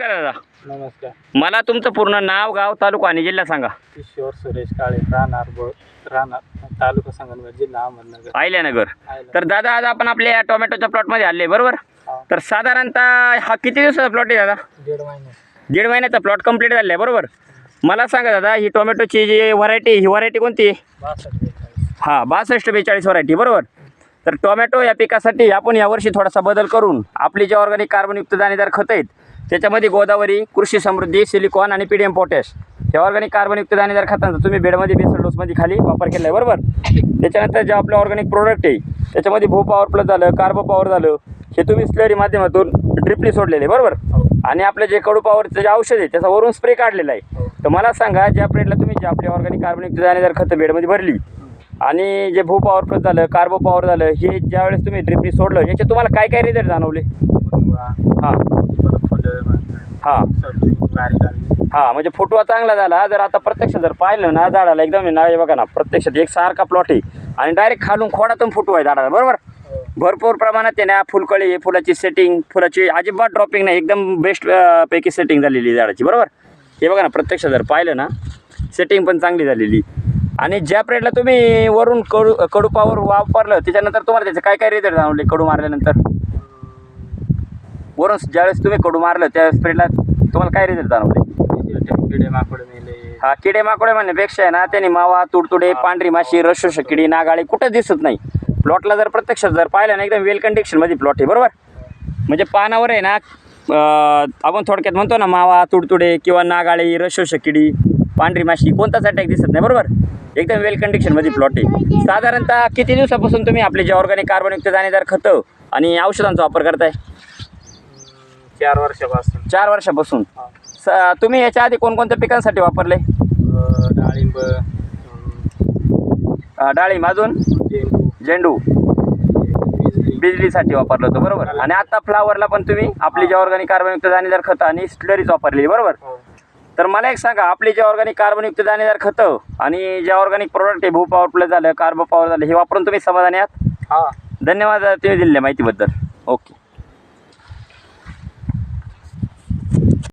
नमस्कार दादा. नमस्कार. मला तुमचं पूर्ण नाव गाव तालुका आणि जिल्हा सांगा. किशोर सुरेश काळे राहणार राहणार तालुका संगमनेर जिल्हा अहमदनगर. आयल्यानगर आयला. तर दादा आज आपण आपल्या टोमॅटोच्या प्लॉटमध्ये आले बरोबर? हा. तर साधारणतः हा किती दिवसाचा प्लॉट आहे दादा? दीड महिने. दीड महिन्याचा प्लॉट कंप्लीट झाला आहे बरोबर? मला सांगा दादा ही टोमॅटोची जी व्हरायटी ही व्हरायटी कोणती आहे? बासष्ट बेचाळीस. हां बासष्ट बेचाळीस व्हरायटी बरोबर? तर टोमॅटो या पिकासाठी आपण यावर्षी थोडासा बदल करून आपली जे ऑर्गॅनिक कार्बनयुक्त दाणेदार खतं आहेत त्याच्यामध्ये गोदावरी कृषी समृद्धी सिलिकॉन आणि पीडीएम पोटॅश. हे ऑर्गॅनिक कार्बनयुक्त दाणेदार खतांचा तुम्ही बेडमध्ये बेसल डोसमध्ये खाली वापर केला आहे बरोबर? त्याच्यानंतर जे आपलं ऑर्गॅनिक प्रोडक्ट आहे त्याच्यामध्ये भू पॉवर प्लस झालं कार्बो पॉवर झालं हे तुम्ही स्लरी माध्यमातून ड्रिपली सोडलेले बरोबर? हो. आणि आपलं जे कडू पॉवरचं जे औषध आहे त्याचा वरून स्प्रे काढलेला आहे. हो. तर मला सांगा ज्या प्रेडला तुम्ही जे आपली ऑर्गॅनिक कार्बनयुक्त दाणेदार खतं बेडमध्ये भरली आणि जे भू पॉवर प्लस झालं कार्बो पॉवर झालं हे ज्यावेळेस तुम्ही ड्रिपली सोडलं याचे तुम्हाला काय काय रिझल्ट जाणवले हां. हां. हा हां म्हणजे फुटवा चांगला झाला. जर आता प्रत्यक्ष जर पाहिलं ना झाडाला एकदम आहे ना हे बघा ना प्रत्यक्षात एक सारखा प्लॉट आहे. आणि डायरेक्ट खालून खोडातून फुटवा आहे झाडाला बरोबर? भरपूर प्रमाणात आहे ना फुलकळी फुलाची सेटिंग फुलाची अजिबात ड्रॉपिंग नाही एकदम बेस्ट पैकी सेटिंग झालेली झाडाची बरोबर? हे बघा ना प्रत्यक्ष जर पाहिलं ना सेटिंग पण चांगली झालेली. आणि ज्या प्रेडला तुम्ही वरून कडू कडूपावर वापरलं त्याच्यानंतर तुम्हाला त्याचे काय काय रिझल्ट जाणवले कडू मारल्यानंतर? वरून ज्यावेळेस तुम्ही कडू मारलं त्या स्प्रेडला तुम्हाला काय रिझल्ट जाणवले? किडे माकड मेले. हा किडे माकोडे म्हणण्यापेक्षा आहे ना त्यांनी मावा तुडतुडे पांढरी माशी रशोश किडी नागाळी कुठं दिसत नाही. प्लॉटला जर प्रत्यक्षात जर पाहिलं ना एकदम वेल कंडिशनमध्ये प्लॉट आहे बरोबर? म्हणजे पानावर आहे ना आपण थोडक्यात म्हणतो ना मावा तुडतुडे किंवा नागाळी रशोश किडी पांढरी माशी कोणताच अटॅक दिसत नाही बरोबर? एकदम वेल कंडिशनमध्ये प्लॉट आहे. साधारणतः किती दिवसापासून तुम्ही आपले जे ऑर्गॅनिक कार्बनयुक्त दाणेदार खतं आणि औषधांचा वापर करताय? चार वर्षापासून. चार वर्षापासून? हा. स तुम्ही याच्या आधी कोणकोणत्या पिकांसाठी वापरले? अं, डाळिंब अं, अं, डाळिंब अजून? झेंडू. झेंडू. बिजली. बिजलीसाठी वापरलं होतं बरोबर. आणि आता फ्लावरला पण तुम्ही आपली जे ऑर्गॅनिक कार्बनयुक्त दाणेदार खतं आणि स्लरीज वापरलेली बरोबर? हो. तर मला एक सांगा आपली जे ऑर्गॅनिक कार्बनयुक्त दाणेदार खतं आणि जे ऑर्गॅनिक प्रोडक्ट आहे भू पॉवर प्लस झालं कार्बो पॉवर झालं हे वापरून तुम्ही समाधानी आहात? हा. धन्यवाद तुम्ही दिलेल्या माहितीबद्दल. ओके